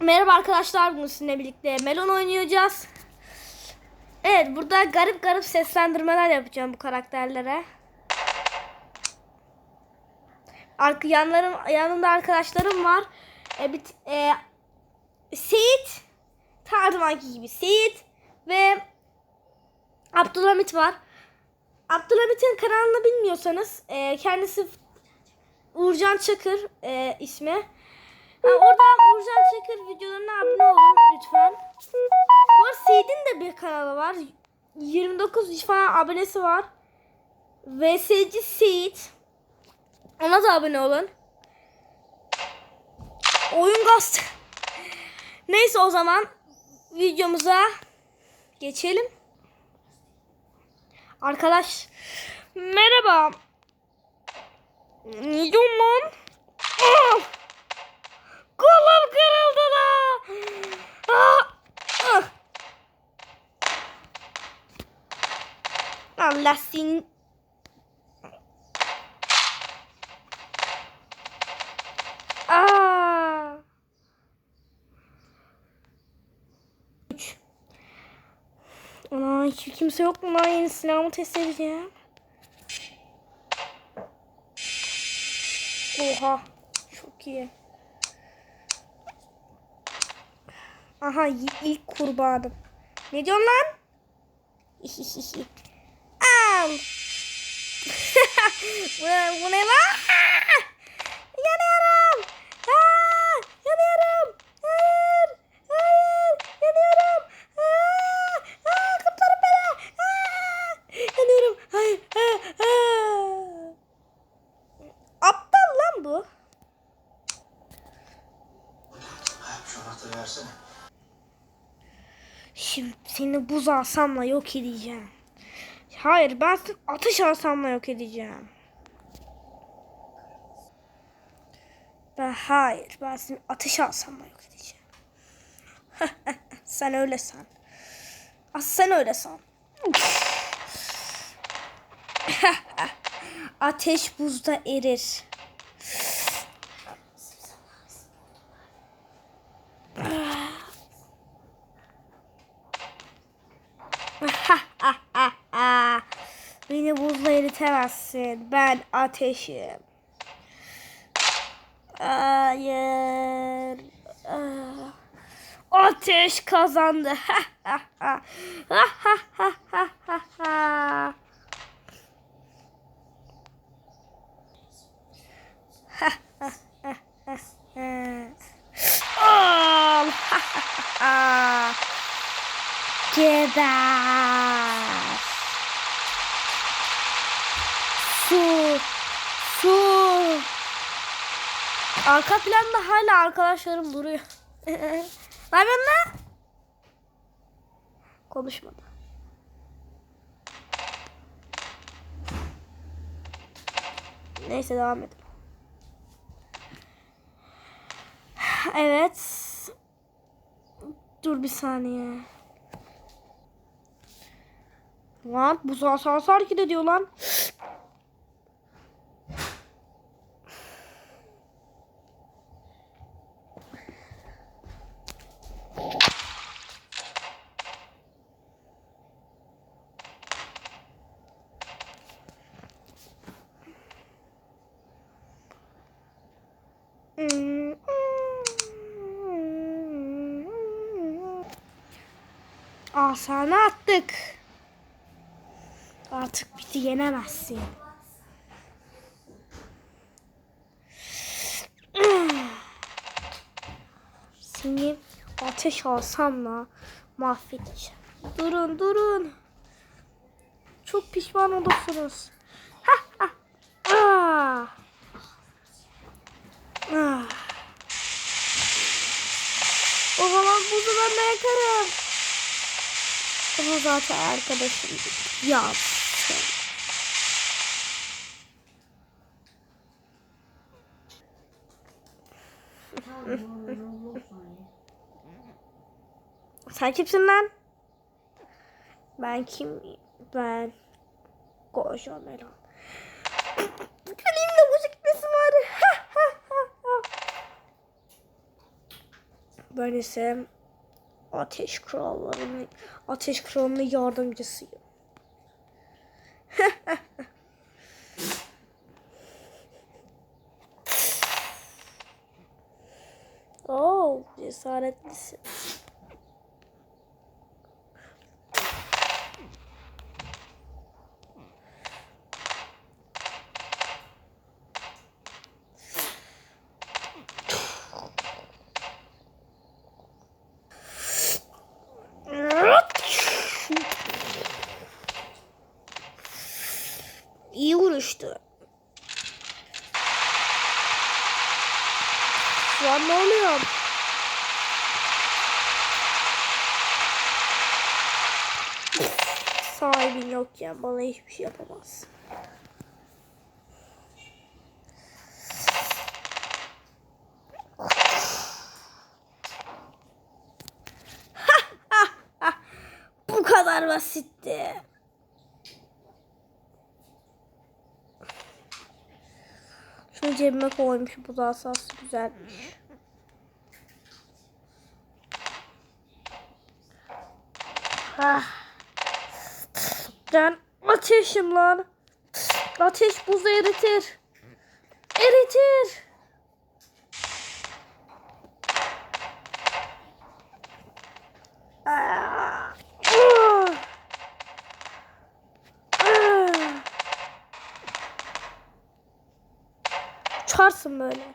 Merhaba arkadaşlar bugün sizinle birlikte Melon oynayacağız. Evet burada garip garip seslendirmeler yapacağım bu karakterlere. Arka yanlarım yanımda arkadaşlarım var. E, bir, e, Seyit her zamanki gibi Seyit ve Abdülhamit var. Abdülhamit'in kanalını bilmiyorsanız e, kendisi Uğurcan Çakır e, ismi. Oradan Uğurcan Çakır videolarına abone olun lütfen. Bu Seyit'in de bir kanalı var. 29 falan abonesi var. VSC Seyit. Ona da abone olun. Oyun gaz. Neyse o zaman videomuza geçelim. Arkadaş merhaba. Ne diyorsun lan? Ah! Kolum kırıldı da. Ah! Ah! Allah senin... Aa! Üç. Ana hiç kimse yok mu lan yeni silahımı test edeceğim. Oha. Çok iyi. Aha ilk kurbanım. Ne diyorsun lan? Al. bu, ne- bu ne lan? Yanıyorum. Aa, yanıyorum. Hayır. Hayır. Yanıyorum. Aa, aa, kurtarın beni. Aa, yanıyorum. Hayır. Aa, aa. Aptal lan bu. Şu anahtarı versene. Şimdi seni buz alsamla yok edeceğim. Hayır ben seni ateş alsamla yok edeceğim. Ben hayır ben seni ateş alsamla yok edeceğim. sen öyle san. As sen öyle san. ateş buzda erir. Beni buzla eritemezsin. Ben ateşim. Hayır. Ah. Ateş kazandı. Al. Geber. Su. Su. Arka planda hala arkadaşlarım duruyor. yapıyorsun lan? Konuşmadı. Neyse devam edelim. Evet. Dur bir saniye. Lan bu sağ hareket ediyor lan. Asana attık. Artık bizi yenemezsin. Seni ateş alsamla mahvedeceğim. Durun durun. Çok pişman olursunuz. Ha, ha. Ah. Ah. O zaman buzu ben de yakarım. Ama zaten arkadaşım yaptı. Sen kimsin lan? Ben kim? Ben Koşan Elan. Elimde bu gitmesi var. Ben ise ateş krallarının ateş kralının yardımcısıyım. Oo, cesaretlisin. İyi vuruştu. Şu an ne oluyor? Yokken bana hiçbir şey yapamaz. Bu kadar basitti. Şunu cebime koymuş. Bu da asası güzelmiş. Ah. Ben ateşim lan. Ateş buzu eritir. Eritir. Uçarsın böyle.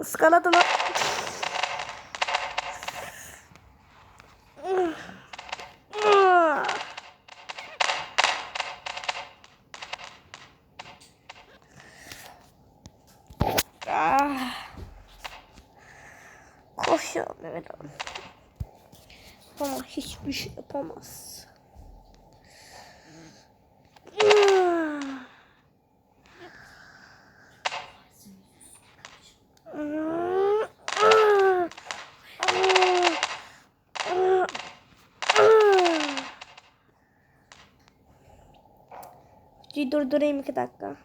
Iskaladı lan. Ah. Ah. Koşuyor Mehmet abi. Ama hiçbir şey yapamaz. Videoyu durdurayım iki dakika.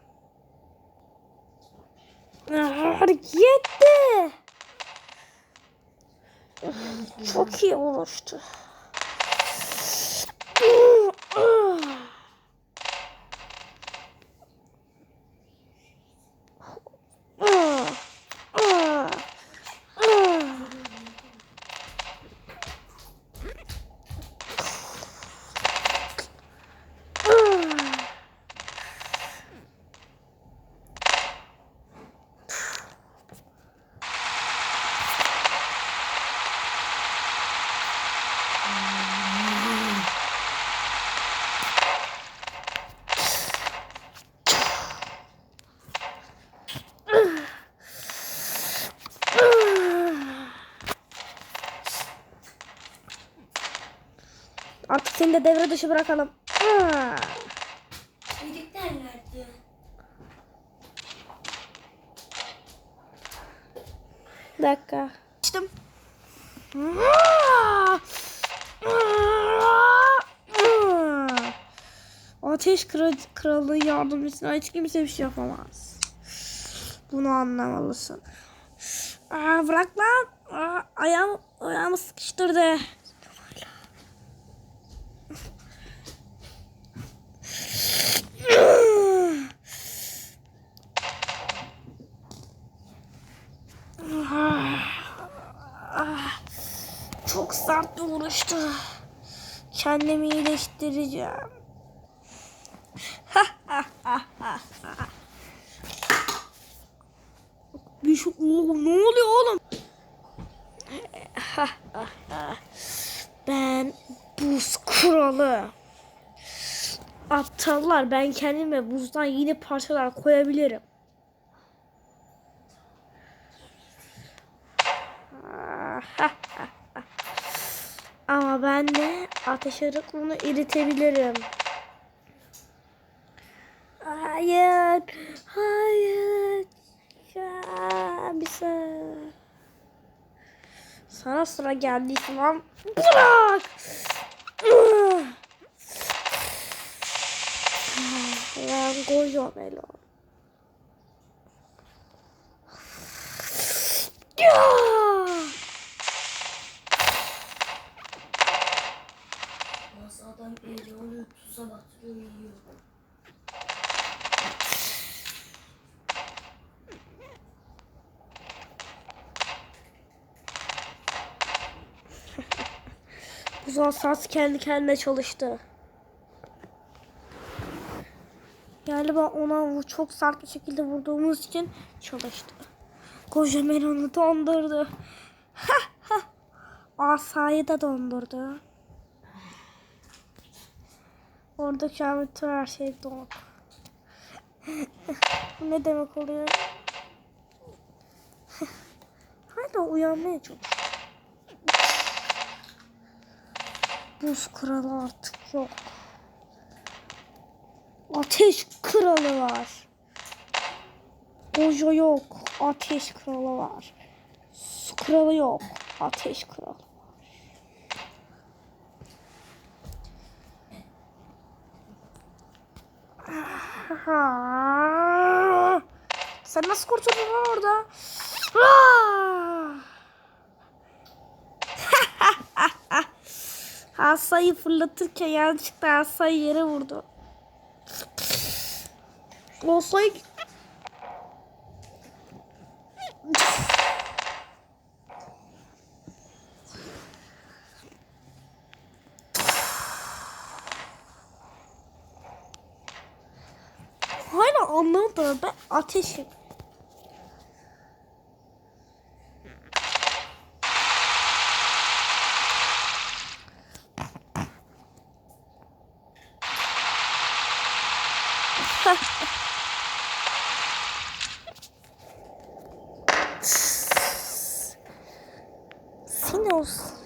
Yetti. Çok iyi oluştu. Artık seni de devre dışı bırakalım. Ah. Çelikler nerede? Dakika. Açtım. Ateş kral, kralı yardımcısına hiç kimse bir şey yapamaz. Bunu anlamalısın. Aa, bırak lan. Aa, ayağım, ayağımı sıkıştırdı. Çok sert bir vuruştu. Kendimi iyileştireceğim. bir şey oğlum ne oluyor oğlum? ben buz kralı. Aptallar ben kendime buzdan yeni parçalar koyabilirim. Ama ben de ateş arıklığını eritebilirim. Hayır. Hayır. Ya. Sana sıra geldi tamam. Bırak. Ben koyuyorum Elo. Yeah! Buzul sas kendi kendine çalıştı. Galiba ona çok sert bir şekilde vurduğumuz için çalıştı. Kocaman onu dondurdu. Asayı da dondurdu. Oradaki an bütün her şey donuk. Ne demek oluyor? Hala uyanmaya çalışıyor. Buz kralı artık yok. Ateş kralı var. Ojo yok. Ateş kralı var. Su kralı yok. Ateş kralı Sen nasıl kurtuldun lan orada? Asayı fırlatırken yanlışlıkla asayı yere vurdu. Asayı... Hala anlamadım ben ateşim. Sen olsun.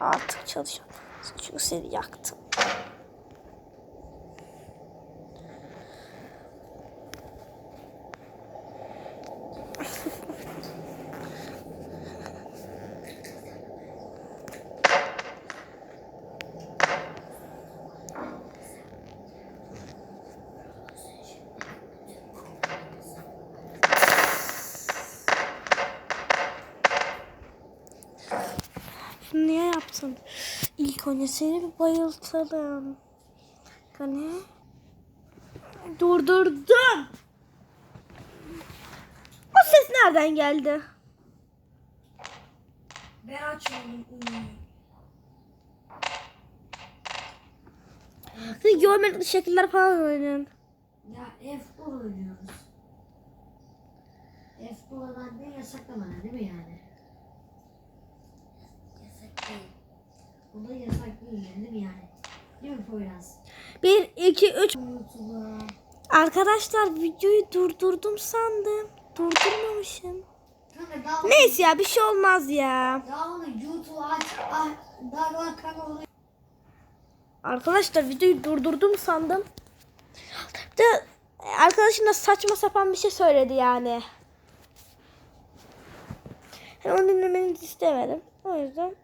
Artık çalışamam. Çünkü seni yaktım. Şunu niye yaptın? Önce seni bir bayıltalım. Hani? Durdurdum. O ses nereden geldi? Ben açmadım. Siz görmedik şekiller falan oynayın. Ya F oynuyoruz. F olan ne yasaklamana değil mi yani? Yasak değil. O da yasak değil değil mi yani? Değil mi Poyraz? 1, 2, 3. YouTube'a. Arkadaşlar videoyu durdurdum sandım. Durdurmamışım. Kanka daha Neyse ya bir şey olmaz ya. Daha onu YouTube'a aç. Daha daha kanka onu Arkadaşlar videoyu durdurdum sandım. De arkadaşım da saçma sapan bir şey söyledi yani. Ben onu dinlemenizi istemedim. O yüzden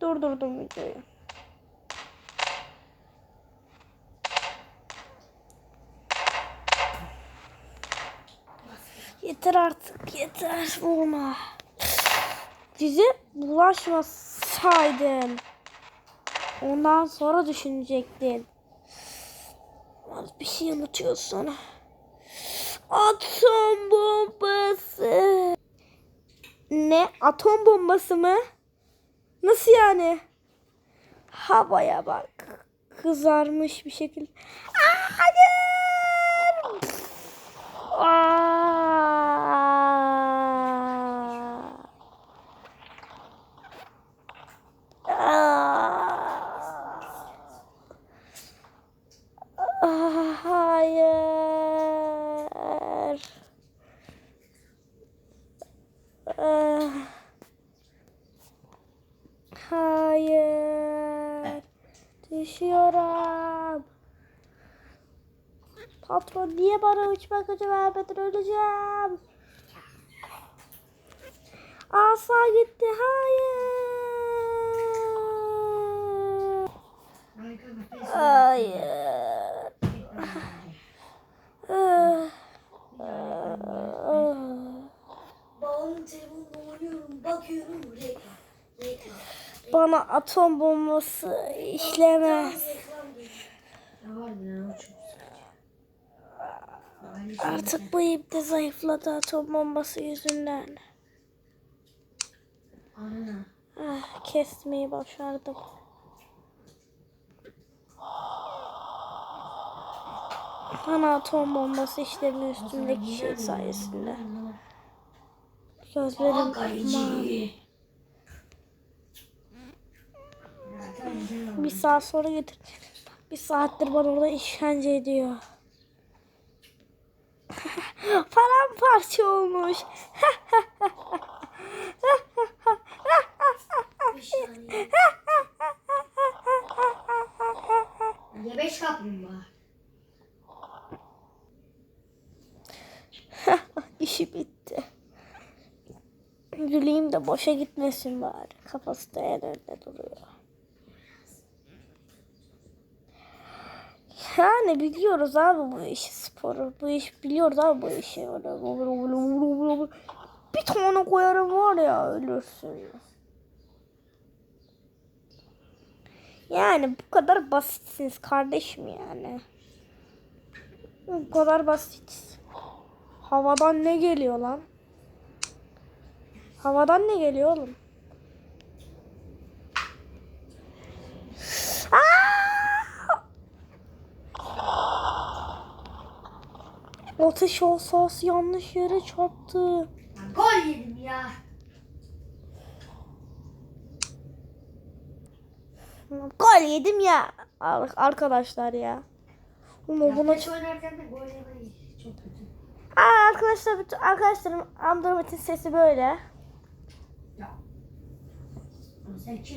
durdurdum videoyu. Yeter artık yeter vurma. Bize bulaşmasaydın. Ondan sonra düşünecektin. Bir şey unutuyorsun. Atom bombası. Ne? Atom bombası mı? Nasıl yani? Havaya bak. Kızarmış bir şekilde. Aa, Hayır! Aa! Ah, hayır. Ah. Hayır. Düşüyorum. Patron niye bana uçma gücü vermedin öleceğim. Asa gitti hayır. Hayır. Tekrar Ah. Bana atom bombası işlemez. Artık bu ip de zayıfladı atom bombası yüzünden. Ah, kesmeyi başardım. Bana atom bombası işlemiyor üstümdeki şey sayesinde. Gözlerim mavi. Bir saat sonra getir. Bir saattir bana orada işkence ediyor. Paramparça olmuş. Gebeş kaplumbağa. İşi bitti. Güleyim de boşa gitmesin bari. Kafası da en önde duruyor. Yani biliyoruz abi bu işi sporu. Bu iş biliyoruz abi bu işi. Bir tane koyarım var ya ölürsün. Yani bu kadar basitsiniz kardeşim yani. Bu kadar basit. Havadan ne geliyor lan? Havadan ne geliyor oğlum? Aa! Ateş olsa yanlış yere çarptı. Gol yedim ya. Gol yedim ya. Ar- Arkadaşlar ya. Ama buna PES oynarken de gol yemeyi çok kötü. Aa, arkadaşlar bütün arkadaşlarım Andromet'in sesi böyle. Ya.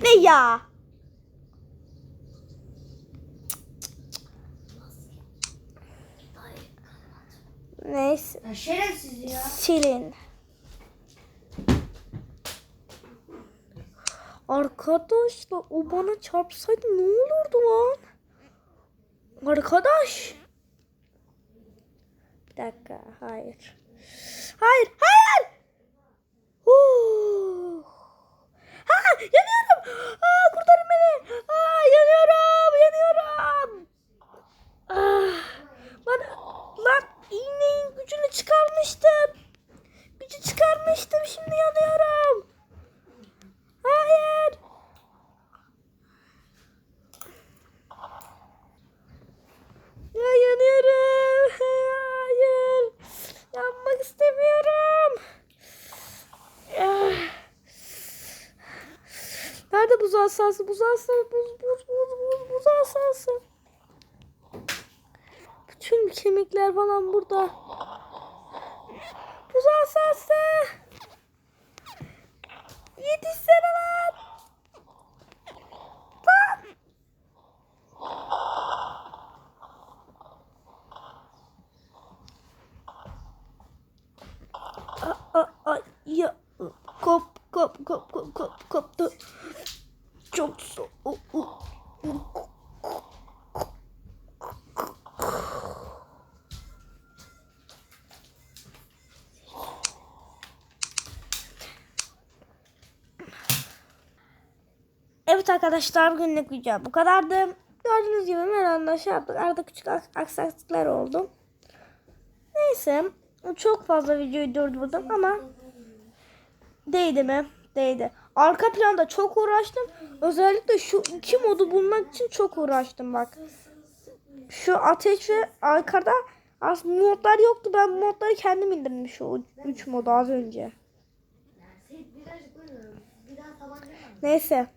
Ne ya? Neyse. Ya şerefsiz ya. Silin. Arkadaşlar o bana çarpsaydı ne olurdu lan? Arkadaş. Bir dakika. Hayır. Hayır. Hayır. Huh. Ha, yanıyorum. Aa, kurtarın beni. Aa, yanıyorum. Yanıyorum. Ah, lan, lan iğnenin gücünü çıkarmıştım. Gücü çıkarmıştım. Şimdi yanıyorum. Hayır. Ya yanıyorum. Hayır. Yanmak istemiyorum. Ah. Nerede buz asası? Buz asası. Buz buz buz buz buz asası. Bütün kemikler falan burada. Buz asası. Yetişsene lan. Lan. Aa, aa, ya. Kop kop kop kop kop koptu. Çok soğuk. Evet arkadaşlar bugünlük video bu kadardı. Gördüğünüz gibi Meran'la şey yaptık. Arada küçük aks- aksaklıklar oldu. Neyse. Çok fazla videoyu durdurdum ama değdi mi? Değdi. Arka planda çok uğraştım. Özellikle şu iki modu bulmak için çok uğraştım bak. Şu ateş ve arkada az modlar yoktu. Ben modları kendim indirdim şu üç modu az önce. Ya sen birazcık oynuyorum. Bir daha tabanca var mı? Neyse.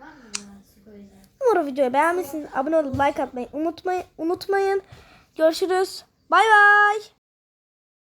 Var mı ya psikoloji? Umarım videoyu beğenmişsiniz. Abone olup like atmayı unutmayın. unutmayın. Görüşürüz. Bay bay.